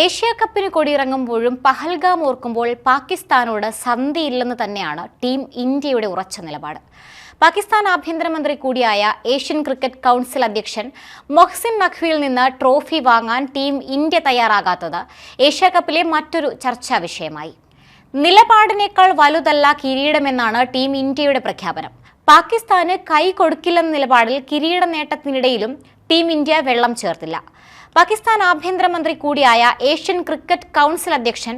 Asia കപ്പിന് കൊടിയിറങ്ങുമ്പോഴും പഹൽഗാം ഓർക്കുമ്പോൾ പാകിസ്ഥാനോട് സന്ധിയില്ലെന്ന് തന്നെയാണ് ടീം ഇന്ത്യയുടെ ഉറച്ച നിലപാട്. പാകിസ്ഥാൻ ആഭ്യന്തരമന്ത്രി കൂടിയായ ഏഷ്യൻ ക്രിക്കറ്റ് കൗൺസിൽ അധ്യക്ഷൻ മൊഹ്സിൻ നഖ്വിയിൽ നിന്ന് ട്രോഫി വാങ്ങാൻ ടീം ഇന്ത്യ തയ്യാറാകാത്തത് ഏഷ്യ കപ്പിലെ മറ്റൊരു ചർച്ചാ വിഷയമായി. നിലപാടിനേക്കാൾ വലുതല്ല കിരീടമെന്നാണ് ടീം ഇന്ത്യയുടെ പ്രഖ്യാപനം. പാകിസ്ഥാന് കൈ കൊടുക്കില്ലെന്ന നിലപാടിൽ കിരീട നേട്ടത്തിനിടയിലും ടീം ഇന്ത്യ വെള്ളം ചേർത്തില്ല. പാകിസ്ഥാൻ ആഭ്യന്തരമന്ത്രി കൂടിയായ ഏഷ്യൻ ക്രിക്കറ്റ് കൗൺസിൽ അധ്യക്ഷൻ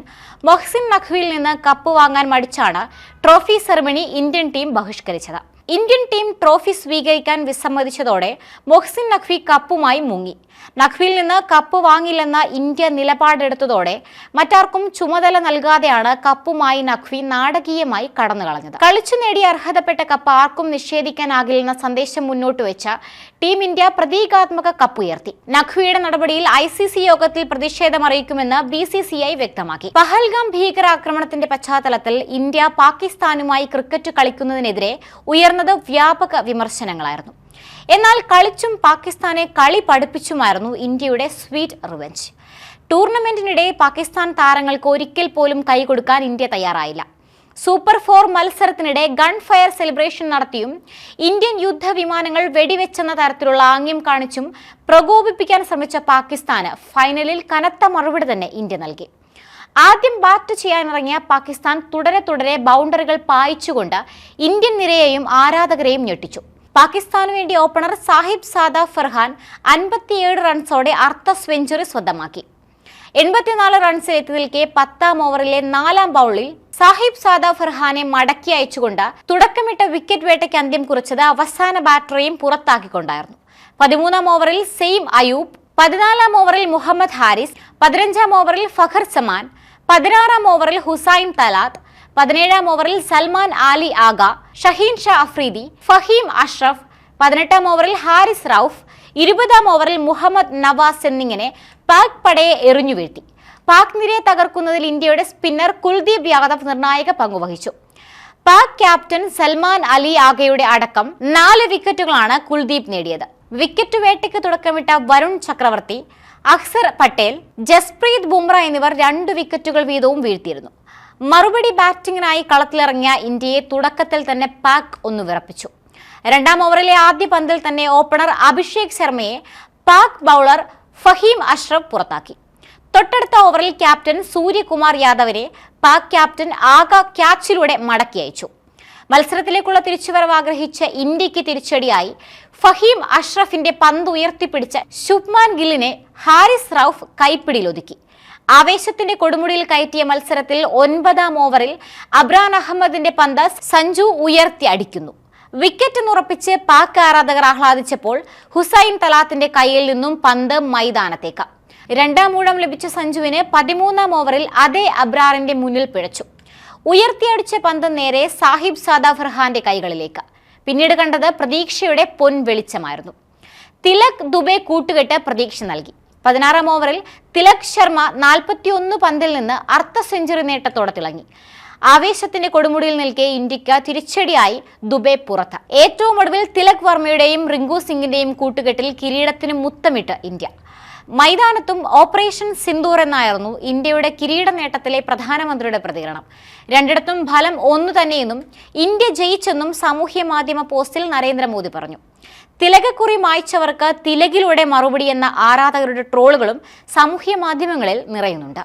മൊഹ്സിൻ നഖ്വിയിൽ നിന്ന് കപ്പ് വാങ്ങാൻ മടിച്ചാണ് ട്രോഫി സെറമണി ഇന്ത്യൻ ടീം ബഹിഷ്കരിച്ചത്. ഇന്ത്യൻ ടീം ട്രോഫി സ്വീകരിക്കാൻ വിസമ്മതിച്ചതോടെ മൊഹ്സിൻ നഖ്വി കപ്പുമായി മുങ്ങി. നഖ്വിയിൽ നിന്ന് കപ്പ് വാങ്ങില്ലെന്ന ഇന്ത്യ നിലപാടെടുത്തതോടെ മറ്റാർക്കും ചുമതല നൽകാതെയാണ് കപ്പുമായി നഖ്വി നാടകീയമായി കടന്നു കളഞ്ഞത് കളിച്ചു നേടിയ അർഹതപ്പെട്ട കപ്പ് ആർക്കും നിഷേധിക്കാനാകില്ലെന്ന സന്ദേശം മുന്നോട്ട് വെച്ച ടീം ഇന്ത്യ പ്രതീകാത്മക കപ്പ് ഉയർത്തി. നഖ്വിയുടെ നടപടിയിൽ ഐ സി സി യോഗത്തിൽ പ്രതിഷേധമറിയിക്കുമെന്ന് ബി സി സി ഐ വ്യക്തമാക്കി. പഹൽഗാം ഭീകരാക്രമണത്തിന്റെ പശ്ചാത്തലത്തിൽ ഇന്ത്യ പാകിസ്ഥാനുമായി ക്രിക്കറ്റ് കളിക്കുന്നതിനെതിരെ ഉയർന്നത് വ്യാപക വിമർശനങ്ങളായിരുന്നു. എന്നാൽ കളിച്ചും പാകിസ്ഥാനെ കളി പഠിപ്പിച്ചുമായിരുന്നു ഇന്ത്യയുടെ സ്വീറ്റ് റിവഞ്ച്. ടൂർണമെന്റിനിടെ പാകിസ്ഥാൻ താരങ്ങൾക്ക് ഒരിക്കൽ പോലും കൈകൊടുക്കാൻ ഇന്ത്യ തയ്യാറായില്ല. സൂപ്പർ ഫോർ മത്സരത്തിനിടെ ഗൺ ഫയർ സെലിബ്രേഷൻ നടത്തിയും ഇന്ത്യൻ യുദ്ധവിമാനങ്ങൾ വെടിവെച്ചെന്ന തരത്തിലുള്ള ആംഗ്യം കാണിച്ചും പ്രകോപിപ്പിക്കാൻ ശ്രമിച്ച പാകിസ്ഥാന് ഫൈനലിൽ കനത്ത മറുപടി തന്നെ ഇന്ത്യ നൽകി. ആദ്യം ബാറ്റ് ചെയ്യാനിറങ്ങിയ പാകിസ്ഥാൻ തുടരെ തുടരെ ബൗണ്ടറികൾ പായിച്ചുകൊണ്ട് ഇന്ത്യൻ നിരയെയും ആരാധകരെയും ഞെട്ടിച്ചു. പാകിസ്ഥാനു വേണ്ടി ഓപ്പണർ സാഹിബ് സാദ ഫർഹാൻ അൻപത്തിയേഴ് റൺസോടെ അർദ്ധ സെഞ്ചുറി സ്വന്തമാക്കി. എൺപത്തിനാല് റൺസിൽ എത്തി നിൽക്കെ പത്താം ഓവറിലെ നാലാം ബൗളിൽ സാഹിബ് സാദ ഫർഹാനെ മടക്കി അയച്ചുകൊണ്ട് തുടക്കമിട്ട വിക്കറ്റ് വേട്ടയ്ക്ക് അന്ത്യം കുറിച്ചത് അവസാന ബാറ്ററിയും പുറത്താക്കിക്കൊണ്ടായിരുന്നു. പതിമൂന്നാം ഓവറിൽ സെയിം അയൂബ് പതിനാലാം ഓവറിൽ മുഹമ്മദ് ഹാരിസ് പതിനഞ്ചാം ഓവറിൽ ഫഖർ സമാൻ പതിനാറാം ഓവറിൽ ഹുസൈൻ തലാത്ത് പതിനേഴാം ഓവറിൽ സൽമാൻ ആലി ആഗ ഷഹീൻ ഷാ അഫ്രീദി ഫഹീം അഷ്റഫ് പതിനെട്ടാം ഓവറിൽ ഹാരിസ് റൌഫ് ഇരുപതാം ഓവറിൽ മുഹമ്മദ് നവാസ് എന്നിങ്ങനെ പാക് പടയെ എറിഞ്ഞു വീഴ്ത്തി. പാക് നിരയെ തകർക്കുന്നതിൽ ഇന്ത്യയുടെ സ്പിന്നർ കുൽദീപ് യാദവ് നിർണായക പങ്കുവഹിച്ചു പാക് ക്യാപ്റ്റൻ സൽമാൻ അലി ആഗയുടെ അടക്കം നാല് വിക്കറ്റുകളാണ് കുൽദീപ് നേടിയത്. വിക്കറ്റ് വേട്ടയ്ക്ക് തുടക്കമിട്ട വരുൺ ചക്രവർത്തി അക്സർ പട്ടേൽ ജസ്പ്രീത് ബുംറ എന്നിവർ രണ്ട് വിക്കറ്റുകൾ വീതവും വീഴ്ത്തിയിരുന്നു. മറുപടി ബാറ്റിംഗിനായി കളത്തിലിറങ്ങിയ ഇന്ത്യയെ തുടക്കത്തിൽ തന്നെ പാക് ഒന്ന് വിറപ്പിച്ചു. രണ്ടാം ഓവറിലെ ആദ്യ പന്തിൽ തന്നെ ഓപ്പണർ അഭിഷേക് ശർമ്മയെ പാക് ബൗളർ ഫഹീം അഷ്റഫ് പുറത്താക്കി. തൊട്ടടുത്ത ഓവറിൽ ക്യാപ്റ്റൻ സൂര്യകുമാർ യാദവിനെ പാക് ക്യാപ്റ്റൻ ആക ക്യാച്ചിലൂടെ മടക്കി അയച്ചു. മത്സരത്തിലേക്കുള്ള തിരിച്ചുവരവ് ആഗ്രഹിച്ച ഇന്ത്യയ്ക്ക് തിരിച്ചടിയായി ഫഹീം അഷ്റഫിന്റെ പന്ത് ഉയർത്തിപ്പിടിച്ച ശുഭ്മാൻ ഗില്ലിനെ ഹാരിസ് റൌഫ് കൈപ്പിടിയിലൊതുക്കി ആവേശത്തിന്റെ കൊടുമുടിയിൽ കയറ്റിയ മത്സരത്തിൽ ഒൻപതാം ഓവറിൽ അബ്രാൻ അഹമ്മദിന്റെ പന്ത് സഞ്ജു ഉയർത്തി അടിക്കുന്നു. വിക്കറ്റ് ഉറപ്പിച്ച് പാക് ആരാധകർ ആഹ്ലാദിച്ചപ്പോൾ ഹുസൈൻ തലാത്തിന്റെ കയ്യിൽ നിന്നും പന്ത് മൈതാനത്തേക്ക്. രണ്ടാം ഊഴം ലഭിച്ച സഞ്ജുവിന് പതിമൂന്നാം ഓവറിൽ അതേ അബ്രാറിന്റെ മുന്നിൽ പിഴച്ചു. ഉയർത്തിയടിച്ച പന്ത് നേരെ സാഹിബ് സാദാ ഫർഹാന്റെ കൈകളിലേക്ക്. പിന്നീട് കണ്ടത് പ്രതീക്ഷയുടെ പൊൻ വെളിച്ചമായിരുന്നു തിലക് ദുബെ കൂട്ടുകെട്ട് പ്രതീക്ഷ നൽകി. പതിനാറാം ഓവറിൽ തിലക് ശർമ്മ നാൽപ്പത്തിയൊന്ന് പന്തിൽ നിന്ന് അർദ്ധ സെഞ്ചുറി നേട്ടത്തോടെ തിളങ്ങി. ആവേശത്തിന്റെ കൊടുമുടിയിൽ നിൽക്കെ ഇന്ത്യയ്ക്ക് തിരിച്ചടിയായി ദുബെ പുറത്ത്. ഏറ്റവും ഒടുവിൽ തിലക് വർമ്മയുടെയും റിങ്കു സിംഗിന്റെയും കൂട്ടുകെട്ടിൽ കിരീടത്തിന് മുത്തമിട്ട് ഇന്ത്യ. മൈതാനത്തും ഓപ്പറേഷൻ സിന്ദൂർ എന്നായിരുന്നു ഇന്ത്യയുടെ കിരീട നേട്ടത്തിലെ പ്രധാനമന്ത്രിയുടെ പ്രതികരണം. രണ്ടിടത്തും ഫലം ഒന്നു തന്നെയെന്നും ഇന്ത്യ ജയിച്ചെന്നും സാമൂഹ്യ മാധ്യമ പോസ്റ്റിൽ നരേന്ദ്രമോദി പറഞ്ഞു. തിലകക്കുറി മായ്ച്ചവർക്ക് തിലകിലൂടെ മറുപടി എന്ന ആരാധകരുടെ ട്രോളുകളും സാമൂഹ്യ മാധ്യമങ്ങളിൽ നിറയുന്നുണ്ട്.